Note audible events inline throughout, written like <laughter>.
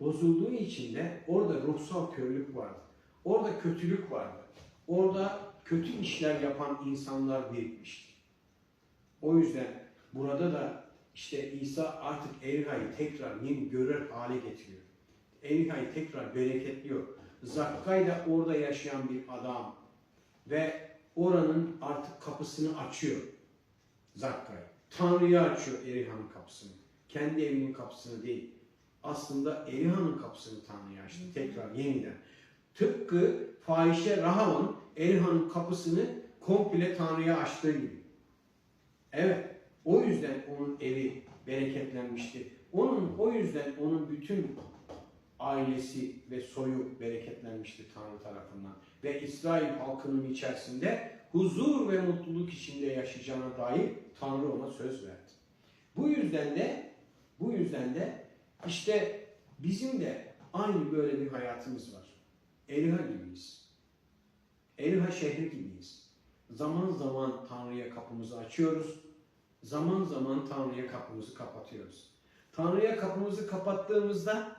bozulduğu için de orada ruhsal körlük vardı. Orada kötülük vardı. Orada kötü işler yapan insanlar birikmişti. O yüzden burada da işte İsa artık Eriha'yı tekrar yeni görür hale getiriyor. Eriha'yı tekrar bereketliyor. Zakkay da orada yaşayan bir adam ve oranın artık kapısını açıyor Zakkay. Tanrı'ya açıyor Eriha'nın kapısını. Kendi evinin kapısını değil. Aslında Eriha'nın kapısını Tanrı'ya açtı tekrar yeniden. Tıpkı fahişe Rahav'ın Eriha'nın kapısını komple Tanrı'ya açtığı gibi. Evet, o yüzden onun evi bereketlenmişti. Onun o yüzden onun bütün ailesi ve soyu bereketlenmişti Tanrı tarafından. Ve İsrail halkının içerisinde huzur ve mutluluk içinde yaşayacağına dair Tanrı ona söz verdi. Bu yüzden de bu yüzden de işte bizim de aynı böyle bir hayatımız var. Eriha gibiyiz. Eriha şehri gibiyiz. Zaman zaman Tanrı'ya kapımızı açıyoruz. Zaman zaman Tanrı'ya kapımızı kapatıyoruz. Tanrı'ya kapımızı kapattığımızda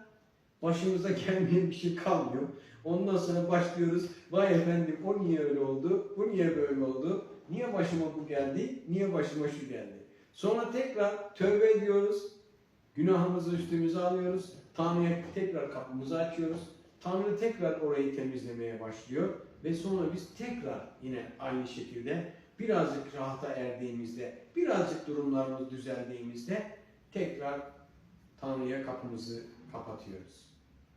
başımıza <laughs> gelmeyen bir şey kalmıyor. Ondan sonra başlıyoruz. Vay efendim o niye öyle oldu? Bu niye böyle oldu? Niye başıma bu geldi? Niye başıma şu geldi? Sonra tekrar tövbe ediyoruz. Günahımızı üstümüze alıyoruz. Tanrı'ya tekrar kapımızı açıyoruz. Tanrı tekrar orayı temizlemeye başlıyor. Ve sonra biz tekrar yine aynı şekilde birazcık rahata erdiğimizde, birazcık durumlarımız düzeldiğimizde tekrar Tanrı'ya kapımızı kapatıyoruz.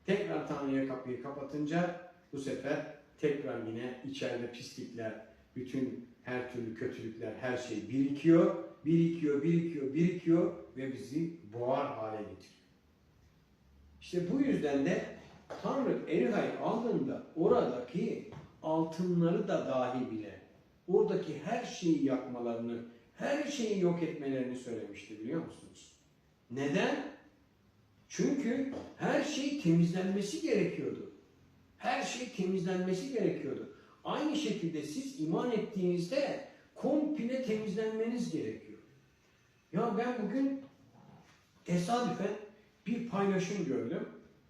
Tekrar Tanrı'ya kapıyı kapatınca bu sefer tekrar yine içeride pislikler, bütün her türlü kötülükler, her şey birikiyor, birikiyor, birikiyor, birikiyor ve bizi boğar hale getiriyor. İşte bu yüzden de Tanrı Eriha'yı aldığında oradaki altınları da dahi bile oradaki her şeyi yakmalarını, her şeyi yok etmelerini söylemişti biliyor musunuz? Neden? Çünkü her şey temizlenmesi gerekiyordu. Her şey temizlenmesi gerekiyordu. Aynı şekilde siz iman ettiğinizde komple temizlenmeniz gerekiyor. Ya ben bugün tesadüfen bir paylaşım gördüm.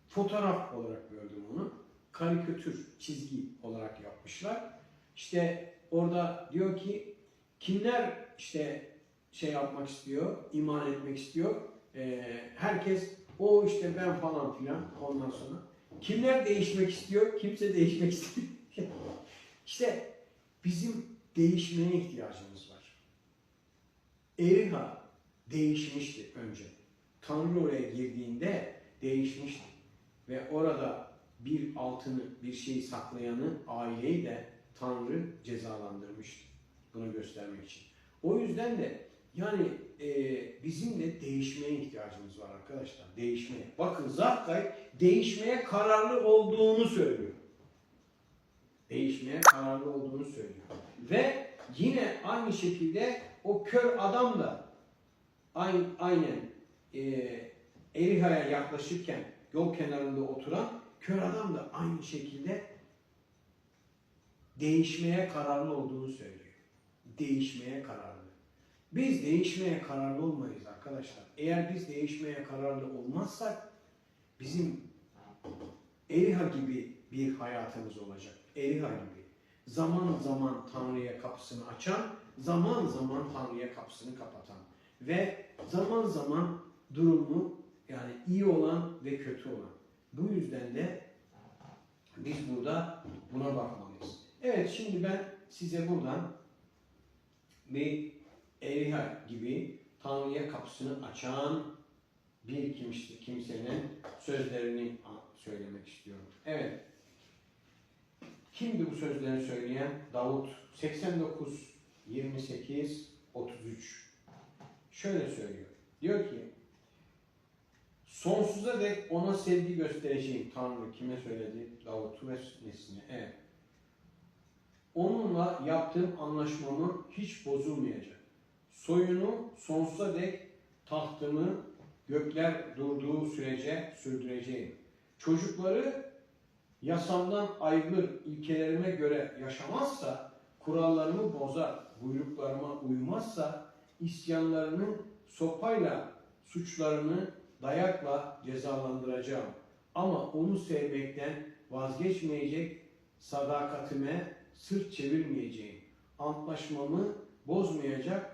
Fotoğraf olarak gördüm onu. Karikatür, çizgi olarak yapmışlar. İşte orada diyor ki kimler işte şey yapmak istiyor, iman etmek istiyor. Ee, herkes o işte ben falan filan ondan sonra. Kimler değişmek istiyor? Kimse değişmek istemiyor. <laughs> işte bizim değişmeye ihtiyacımız var. Eriha değişmişti önce. Tanrı oraya girdiğinde değişmişti. Ve orada bir altını, bir şeyi saklayanı, aileyi de Tanrı cezalandırmıştı. Bunu göstermek için. O yüzden de yani e, bizim de değişmeye ihtiyacımız var arkadaşlar. Değişmeye. Bakın Zakkay değişmeye kararlı olduğunu söylüyor. Değişmeye kararlı olduğunu söylüyor. Ve yine aynı şekilde o kör adam da aynı, aynen e, Eriha'ya yaklaşırken yol kenarında oturan kör adam da aynı şekilde değişmeye kararlı olduğunu söylüyor. Değişmeye kararlı. Biz değişmeye kararlı olmayız arkadaşlar. Eğer biz değişmeye kararlı olmazsak bizim Eriha gibi bir hayatımız olacak. Eriha gibi. Zaman zaman Tanrı'ya kapısını açan, zaman zaman Tanrı'ya kapısını kapatan ve zaman zaman durumu yani iyi olan ve kötü olan. Bu yüzden de biz burada buna bakmalıyız. Evet şimdi ben size buradan bir Eriha gibi Tanrı'ya kapısını açan bir kimse, kimsenin sözlerini söylemek istiyorum. Evet. Kimdi bu sözleri söyleyen? Davut 89 28 33 şöyle söylüyor. Diyor ki sonsuza dek ona sevgi göstereceğim Tanrı kime söyledi? Davut'u ve nesline. Onunla yaptığım anlaşmamı hiç bozulmayacak. Soyunu sonsuza dek tahtımı gökler durduğu sürece sürdüreceğim. Çocukları yasamdan ayrılır ilkelerime göre yaşamazsa, kurallarımı bozar, buyruklarıma uymazsa, isyanlarını sopayla, suçlarını dayakla cezalandıracağım. Ama onu sevmekten vazgeçmeyecek, sadakatime sırt çevirmeyeceğim, antlaşmamı bozmayacak